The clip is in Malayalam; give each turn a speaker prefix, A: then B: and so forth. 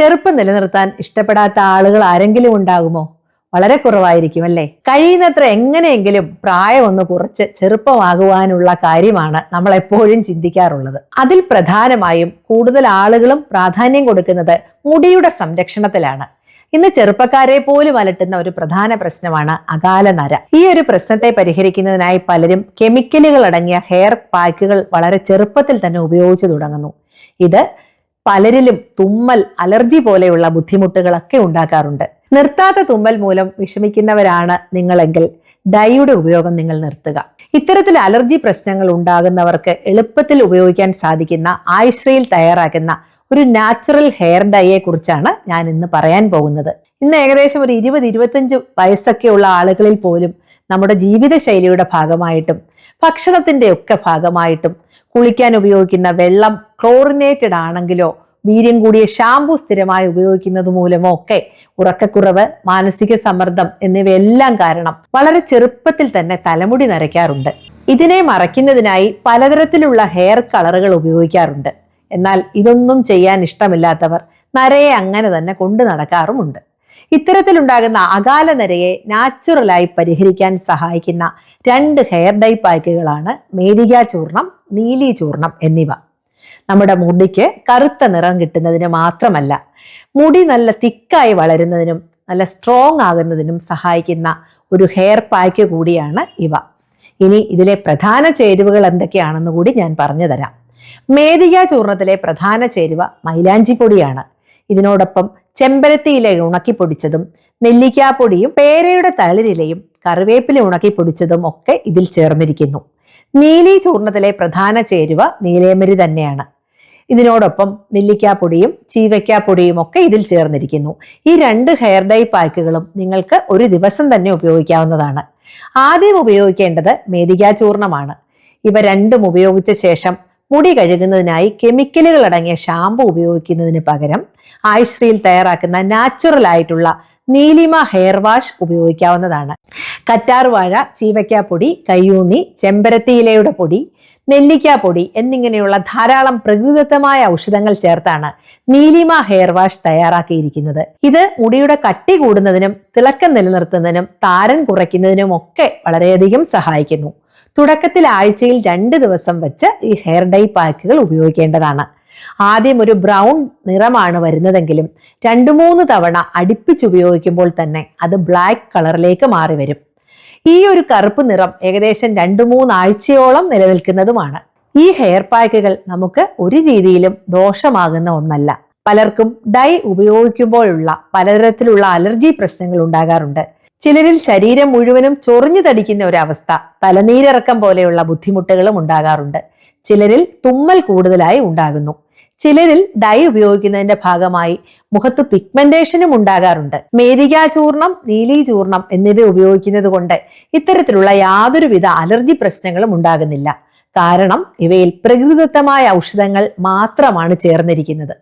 A: ചെറുപ്പം നിലനിർത്താൻ ഇഷ്ടപ്പെടാത്ത ആളുകൾ ആരെങ്കിലും ഉണ്ടാകുമോ? വളരെ കുറവായിരിക്കും അല്ലേ? കഴിയുന്നത്ര എങ്ങനെയെങ്കിലും പ്രായം ഒന്ന് കുറച്ച് ചെറുപ്പമാകുവാനുള്ള കാര്യമാണ് നമ്മൾ എപ്പോഴും ചിന്തിക്കാറുള്ളത്. അതിൽ പ്രധാനമായും കൂടുതൽ ആളുകളും പ്രാധാന്യം കൊടുക്കുന്നത് മുടിയുടെ സംരക്ഷണത്തിലാണ്. ഇന്ന് ചെറുപ്പക്കാരെ പോലും അലട്ടുന്ന ഒരു പ്രധാന പ്രശ്നമാണ് അകാല നര. ഈ ഒരു പ്രശ്നത്തെ പരിഹരിക്കുന്നതിനായി പലരും കെമിക്കലുകൾ അടങ്ങിയ ഹെയർ പാക്കുകൾ വളരെ ചെറുപ്പത്തിൽ തന്നെ ഉപയോഗിച്ചു തുടങ്ങുന്നു. ഇത് പലരിലും തുമ്മൽ അലർജി പോലെയുള്ള ബുദ്ധിമുട്ടുകളൊക്കെ ഉണ്ടാക്കാറുണ്ട്. നിർത്താത്ത തുമ്മൽ മൂലം വിഷമിക്കുന്നവരാണ് നിങ്ങളെങ്കിൽ ഡൈയുടെ ഉപയോഗം നിങ്ങൾ നിർത്തുക. ഇത്തരത്തിൽ അലർജി പ്രശ്നങ്ങൾ ഉണ്ടാകുന്നവർക്ക് എളുപ്പത്തിൽ ഉപയോഗിക്കാൻ സാധിക്കുന്ന ആയുശ്രയിൽ തയ്യാറാക്കുന്ന ഒരു നാച്ചുറൽ ഹെയർ ഡൈയെ കുറിച്ചാണ് ഞാൻ ഇന്ന് പറയാൻ പോകുന്നത്. ഇന്ന് ഏകദേശം ഒരു ഇരുപത് ഇരുപത്തഞ്ച് വയസ്സൊക്കെയുള്ള ആളുകളിൽ പോലും നമ്മുടെ ജീവിതശൈലിയുടെ ഭാഗമായിട്ടും ഭക്ഷണത്തിന്റെ ഒക്കെ ഭാഗമായിട്ടും കുളിക്കാൻ ഉപയോഗിക്കുന്ന വെള്ളം ക്ലോറിനേറ്റഡ് ആണെങ്കിലോ വീര്യം കൂടിയ ഷാമ്പു സ്ഥിരമായി ഉപയോഗിക്കുന്നത് മൂലമോ ഒക്കെ ഉറക്കക്കുറവ് മാനസിക സമ്മർദ്ദം എന്നിവയെല്ലാം കാരണം വളരെ ചെറുപ്പത്തിൽ തന്നെ തലമുടി നരയ്ക്കാറുണ്ട്. ഇതിനെ മറയ്ക്കുന്നതിനായി പലതരത്തിലുള്ള ഹെയർ കളറുകൾ ഉപയോഗിക്കാറുണ്ട്. എന്നാൽ ഇതൊന്നും ചെയ്യാൻ ഇഷ്ടമില്ലാത്തവർ നരയെ അങ്ങനെ തന്നെ കൊണ്ടു നടക്കാറുമുണ്ട്. ഇത്തരത്തിലുണ്ടാകുന്ന അകാല നരയെ നാച്ചുറലായി പരിഹരിക്കാൻ സഹായിക്കുന്ന രണ്ട് ഹെയർ ഡൈ പാക്കുകളാണ് മേരിക ചൂർണം നീലി ചൂർണം എന്നിവ. നമ്മുടെ മുടിക്ക് കറുത്ത നിറം കിട്ടുന്നതിന് മാത്രമല്ല മുടി നല്ല തിക്കായി വളരുന്നതിനും നല്ല സ്ട്രോങ് ആകുന്നതിനും സഹായിക്കുന്ന ഒരു ഹെയർ പാക്ക് കൂടിയാണ് ഇവ. ഇനി ഇതിലെ പ്രധാന ചേരുവകൾ എന്തൊക്കെയാണെന്ന് കൂടി ഞാൻ പറഞ്ഞു തരാം. മേദിക ചൂർണത്തിലെ പ്രധാന ചേരുവ മൈലാഞ്ചി പൊടിയാണ്. ഇതിനോടൊപ്പം ചെമ്പരത്തിയില ഉണക്കി പൊടിച്ചതും നെല്ലിക്കാപ്പൊടിയും പേരയുടെ തളിരിലയും കറിവേപ്പില ഉണക്കി പൊടിച്ചതും ഒക്കെ ഇതിൽ ചേർന്നിരിക്കുന്നു. നീലി ചൂർണത്തിലെ പ്രധാന ചേരുവ നീലേമരി തന്നെയാണ്. ഇതിനോടൊപ്പം നെല്ലിക്കാപ്പൊടിയും ചീവയ്ക്കാപ്പൊടിയും ഒക്കെ ഇതിൽ ചേർന്നിരിക്കുന്നു. ഈ രണ്ട് ഹെയർ ഡൈ പാക്കുകളും നിങ്ങൾക്ക് ഒരു ദിവസം തന്നെ ഉപയോഗിക്കാവുന്നതാണ്. ആദ്യം ഉപയോഗിക്കേണ്ടത് മേദികാ ചൂർണമാണ്. ഇവ രണ്ടും ഉപയോഗിച്ച ശേഷം മുടി കഴുകുന്നതിനായി കെമിക്കലുകൾ അടങ്ങിയ ഷാമ്പു ഉപയോഗിക്കുന്നതിന് പകരം ആയുശ്രീയിൽ തയ്യാറാക്കുന്ന നാച്ചുറൽ ആയിട്ടുള്ള നീലിമ ഹെയർ വാഷ് ഉപയോഗിക്കാവുന്നതാണ്. കറ്റാർവാഴ ചീവയ്ക്കാപ്പൊടി കയ്യൂന്നി ചെമ്പരത്തിയിലയുടെ പൊടി നെല്ലിക്കാപ്പൊടി എന്നിങ്ങനെയുള്ള ധാരാളം പ്രകൃതിദത്തമായ ഔഷധങ്ങൾ ചേർത്താണ് നീലിമ ഹെയർ വാഷ് തയ്യാറാക്കിയിരിക്കുന്നത്. ഇത് മുടിയുടെ കട്ടി കൂടുന്നതിനും തിളക്കം നിലനിർത്തുന്നതിനും താരൻ കുറയ്ക്കുന്നതിനും ഒക്കെ വളരെയധികം സഹായിക്കുന്നു. തുടക്കത്തിൽ ആഴ്ചയിൽ രണ്ട് ദിവസം വെച്ച് ഈ ഹെയർ ഡൈ പാക്കുകൾ ഉപയോഗിക്കേണ്ടതാണ്. ആദ്യം ഒരു ബ്രൗൺ നിറമാണ് വരുന്നതെങ്കിലും രണ്ടു മൂന്ന് തവണ അടുപ്പിച്ച് ഉപയോഗിക്കുമ്പോൾ തന്നെ അത് ബ്ലാക്ക് കളറിലേക്ക് മാറി വരും. ഈ ഒരു കറുപ്പ് നിറം ഏകദേശം രണ്ടു മൂന്ന് ആഴ്ചയോളം നിലനിൽക്കുന്നതുമാണ്. ഈ ഹെയർ പാക്കുകൾ നമുക്ക് ഒരു രീതിയിലും ദോഷമാകുന്ന ഒന്നല്ല. പലർക്കും ഡൈ ഉപയോഗിക്കുമ്പോഴുള്ള പലതരത്തിലുള്ള അലർജി പ്രശ്നങ്ങൾ ഉണ്ടാകാറുണ്ട്. ചിലരിൽ ശരീരം മുഴുവനും ചൊറിഞ്ഞു തടിക്കുന്ന ഒരവസ്ഥ തലനീരിറക്കം പോലെയുള്ള ബുദ്ധിമുട്ടുകളും ഉണ്ടാകാറുണ്ട്. ചിലരിൽ തുമ്മൽ കൂടുതലായി ഉണ്ടാകുന്നു. ചിലരിൽ ഡൈ ഉപയോഗിക്കുന്നതിന്റെ ഭാഗമായി മുഖത്ത് പിഗ്മെന്റേഷനും ഉണ്ടാകാറുണ്ട്. മേരികാ ചൂർണം നീലി എന്നിവ ഉപയോഗിക്കുന്നത് കൊണ്ട് ഇത്തരത്തിലുള്ള യാതൊരുവിധ അലർജി പ്രശ്നങ്ങളും ഉണ്ടാകുന്നില്ല. കാരണം ഇവയിൽ പ്രകൃതിദത്തമായ ഔഷധങ്ങൾ മാത്രമാണ് ചേർന്നിരിക്കുന്നത്.